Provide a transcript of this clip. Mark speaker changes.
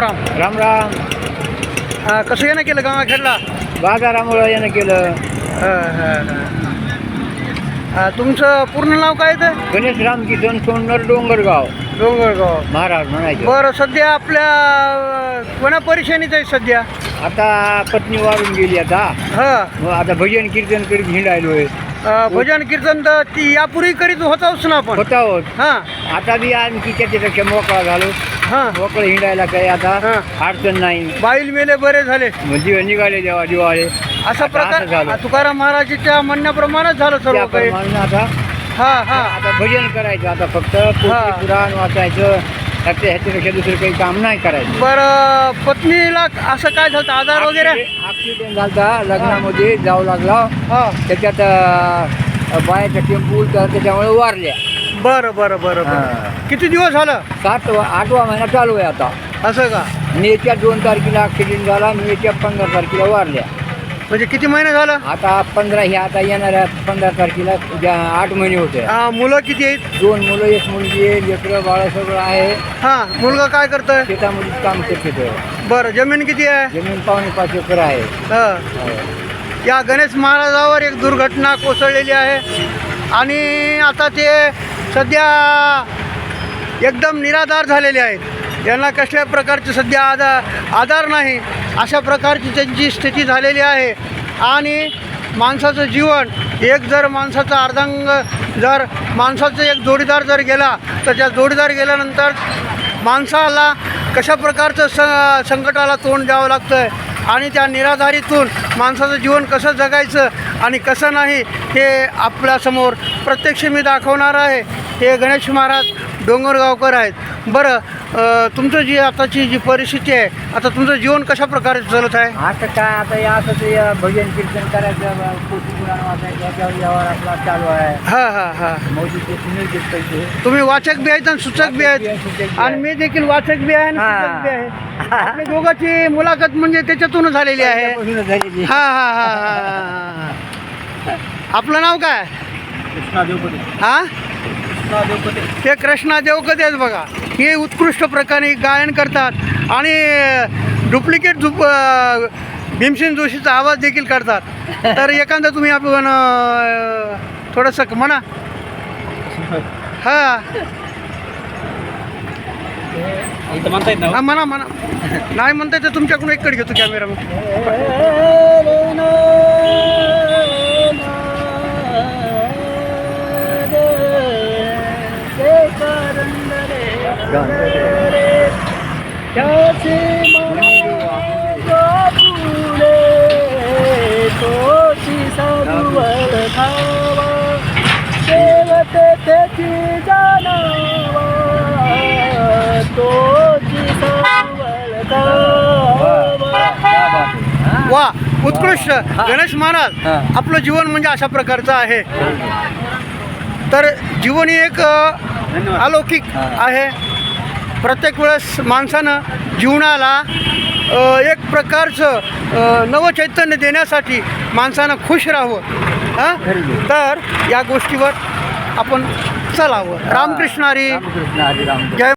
Speaker 1: राम
Speaker 2: राम. राम
Speaker 1: अं, कसं येणं केलं गंगाखेडला
Speaker 2: बाजारामुळं यानं केलं.
Speaker 1: अं, हं, हं. तुमचं पूर्ण नाव काय ते?
Speaker 2: गणेश राम किसन सोनर डोंगरगाव
Speaker 1: डोंगरगाव
Speaker 2: महाराज म्हणायचं.
Speaker 1: बरं सध्या आपल्या अं, कोणा परेशानीच आहे सध्या?
Speaker 2: आता पत्नी वारून गेली आता.
Speaker 1: हां.
Speaker 2: मग आता भजन कीर्तन करीत हिंडायलोय.
Speaker 1: अं, भजन कीर्तन तर ती यापूर्वी करीत होताच ना आपण.
Speaker 2: होता होत
Speaker 1: हां.
Speaker 2: आता बी आणखी त्याच्यापेक्षा मोकळा झालो.
Speaker 1: हां.
Speaker 2: मोकळं हिंडायला काही आता
Speaker 1: हा.
Speaker 2: अडचण नाही.
Speaker 1: बाईल मेले बरे झाले.
Speaker 2: म्हणजे निघाले देवा दिवाळे
Speaker 1: असा प्रकार
Speaker 2: झालं.
Speaker 1: तुकाराम महाराजांच्या म्हणण्याप्रमाणेच झालं सर्व काही.
Speaker 2: आता
Speaker 1: हा हा.
Speaker 2: आता भजन करायचं आता फक्त पुराण वाचायचं ह्याच्या ह्याच्यापेक्षा दुसरं काही काम नाही करायचं.
Speaker 1: बरं पत्नीला असं काय झालं? आजार वगैरे?
Speaker 2: ऍक्सिडेंट झाला लग्नामध्ये जाऊ लागला.
Speaker 1: हा.
Speaker 2: त्याच्यात अं, बायाच्या टेम्पू तर त्याच्यामुळे वारल्या.
Speaker 1: बरं बरं बरं बरं.
Speaker 2: हा.
Speaker 1: किती दिवस झालं?
Speaker 2: सात आठवा महिना चालू आहे आता.
Speaker 1: असं का?
Speaker 2: मेच्या दोन तारखेला ऍक्सिडेंट झाला मेच्या पंधरा तारखेला वारल्या.
Speaker 1: म्हणजे किती महिने झालं?
Speaker 2: आता पंधरा ह्या आता येणाऱ्या पंधरा तारखेला ज्या आठ महिने होते.
Speaker 1: हा, मुलं किती आहेत?
Speaker 2: दोन मुलं एक मुलगी आहे लेकरं बाळ सगळं आहे.
Speaker 1: हा मुलगा काय करतोय?
Speaker 2: शेतामध्ये काम करते
Speaker 1: बरं जमीन किती आहे?
Speaker 2: जमीन पावणे पाच एकर आहे.
Speaker 1: हा.
Speaker 2: हो.
Speaker 1: या गणेश महाराजावर एक दुर्घटना कोसळलेली आहे. आणि आता ते सध्या एकदम निराधार झालेले आहेत. यांना कसल्या प्रकारचे सध्या आधार आधार नाही अशा प्रकारची त्यांची स्थिती झालेली आहे. आणि माणसाचं जीवन एक जर माणसाचा अर्धांग जर माणसाचं एक जोडीदार जर गेला तर त्या जोडीदार गेल्यानंतर माणसाला कशा प्रकारचं स संकटाला तोंड द्यावं लागतं आहे आणि त्या निराधारीतून माणसाचं जीवन कसं जगायचं आणि कसं नाही हे आपल्यासमोर प्रत्यक्ष मी दाखवणार आहे. हे गणेश महाराज डोंगरगावकर आहेत. बरं तुमचं जी आताची जी परिस्थिती आहे आता तुमचं जीवन कशा प्रकारे चालत आहे?
Speaker 2: आता काय आता या असं ते भजन कीर्तन करायचं पुराण वाचायचं व्यवहार आपला चालू आहे.
Speaker 1: हां हां हां. तुम्ही वाचक बी आहेत आणि सूचक बी आहेत. आणि. मी देखील वाचक बी आहे आणि. सूचक बी आहे. दोघांची मुलाखत म्हणजे त्याच्यातून झालेली आहे.
Speaker 2: झालेली.
Speaker 1: हा हा हा हा हा आपलं नाव काय? हा? ते कृष्णा देवकते आहेत बघा. हे उत्कृष्ट प्रकारे गायन करतात आणि डुप्लिकेट झुप भीमसेन जोशीचा आवाज देखील करतात तर एखादा तुम्ही आपण अं, थोडंसं म्हणा. हा. हा. म्हणा म्हणा. नाही म्हणताय तर तुमच्याकडून एककडे घेतो कॅमेरा मग. वा उत्कृष्ट. गणेश महाराज. आपलं जीवन म्हणजे अशा प्रकारचं आहे. तर जीवन ही एक अलौकिक. आहे. प्रत्येक वेळेस माणसानं जीवनाला एक प्रकारचं अ, नवचैतन्य देण्यासाठी माणसानं खुश राहावं हां? तर या गोष्टीवर आपण चलावं. रामकृष्ण हरी.
Speaker 2: रामकृष्ण हरी रामकृष्ण.
Speaker 1: जय